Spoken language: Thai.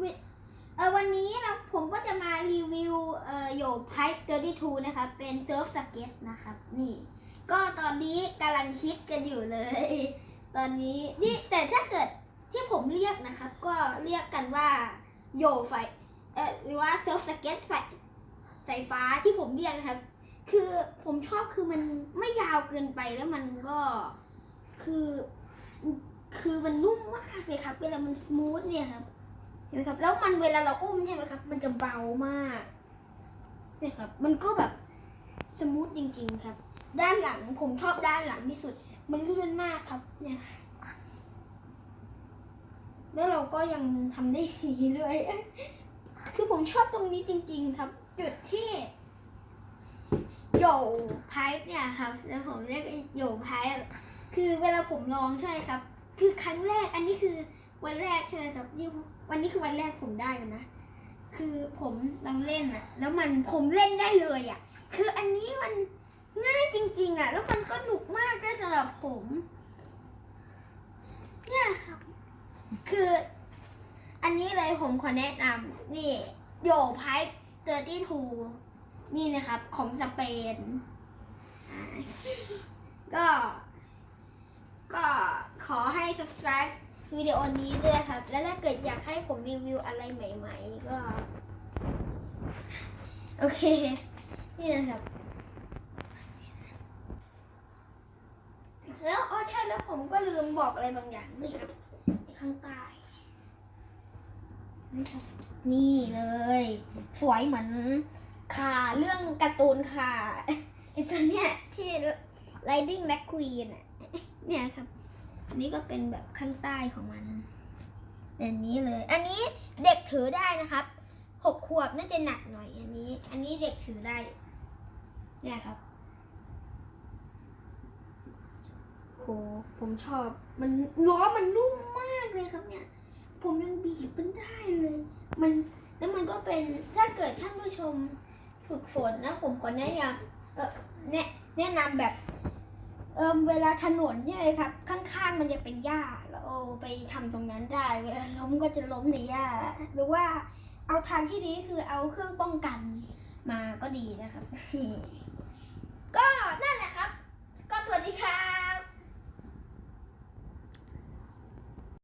วิเออวันนี้นะผมก็จะมารีวิวเอ่อโยไพป์32นะครับ เป็นเซิร์ฟสเก็ตนะครับ นี่ ก็ตอนนี้กำลังฮิตกันอยู่เลย ตอนนี้นี่แต่ถ้าเกิดที่ผมเรียกนะครับ ก็เรียกกันว่าโยไฟเออหรือว่าเซิร์ฟสเก็ตไฟสายฟ้าที่ผมเรียกนะครับ คือผมชอบคือมันไม่ยาวเกินไปแล้วมันก็คือ คือมันนุ่มมากเลยครับเวลามันสมูทเนี่ยครับ เห็นไหมครับ แล้วมันเวลาเราอุ้มใช่ไหมครับ มันจะเบามากเนี่ยครับ มันก็แบบสมูทจริง ๆ ครับ ด้านหลังผมชอบด้านหลังที่สุด มันลื่นมากครับ เนี่ย แล้วเราก็ยังทำได้ดีเลยคือผมชอบตรงนี้จริง ๆ ครับ จุดที่โยไพป์เนี่ยครับ แล้วผมเรียกโยไพป์คือเวลาผมลองใช่ไหมครับ คือครั้งแรก อันนี้คือวันแรกใช่ไหมครับที่วันนี้คือวันแรกผมได้มันนะ คือผมลองเล่นอะแล้วมันผมเล่นได้เลยอะคืออันนี้มันง่ายจริง ๆอะแล้วมันก็หนุกมากด้วยสำหรับผม เนี่ยครับ คือ อันนี้เลยผมขอแนะนำนี่โยไพป์เตอร์ตี้ทูนี่นะครับ ของสเปน ก็ ก็ขอให้ subscribe วิดีโอนี้ด้วยครับ แล้วถ้าเกิดอยากให้ผมรีวิวอะไรใหม่ ๆ ก็ โอเค นี่นะครับ แล้วอ๋อใช่แล้วผมก็ลืมบอกอะไรบางอย่างนี่ครับข้างใต้นี่ครับนี่เลย สวยเหมือนค่ะเรื่องการ์ตูนค่ะไอตัวเนี้ยที่ Riding McQueen อะ เนี่ยครับนนี้ก็เป็นแบบข้างใต้ของมันแบบนี้เลย อันนี้เด็กถือได้นะครับหกขวบน่าจะหนักหน่อย อันนี้ อันนี้เด็กถือได้ เนี่ยครับโหผมชอบ มันล้อมันนุ่มมากเลยครับเนี่ย ผมยังบีบมันได้เลย มันแล้วมันก็เป็นถ้าเกิดท่านผู้ชมฝึกฝนนะ ผมก็แนะนำเออแนะแนะนำแบบ เออเวลาถนนเนี่ยครับ ข้างๆมันจะเป็นหญ้าเราไปทำตรงนั้นได้ เวลาล้มก็จะล้มในหญ้าหรือว่าเอาทางที่ดีคือเอาเครื่องป้องกันมาก็ดีนะครับ ก็นั่นแหละ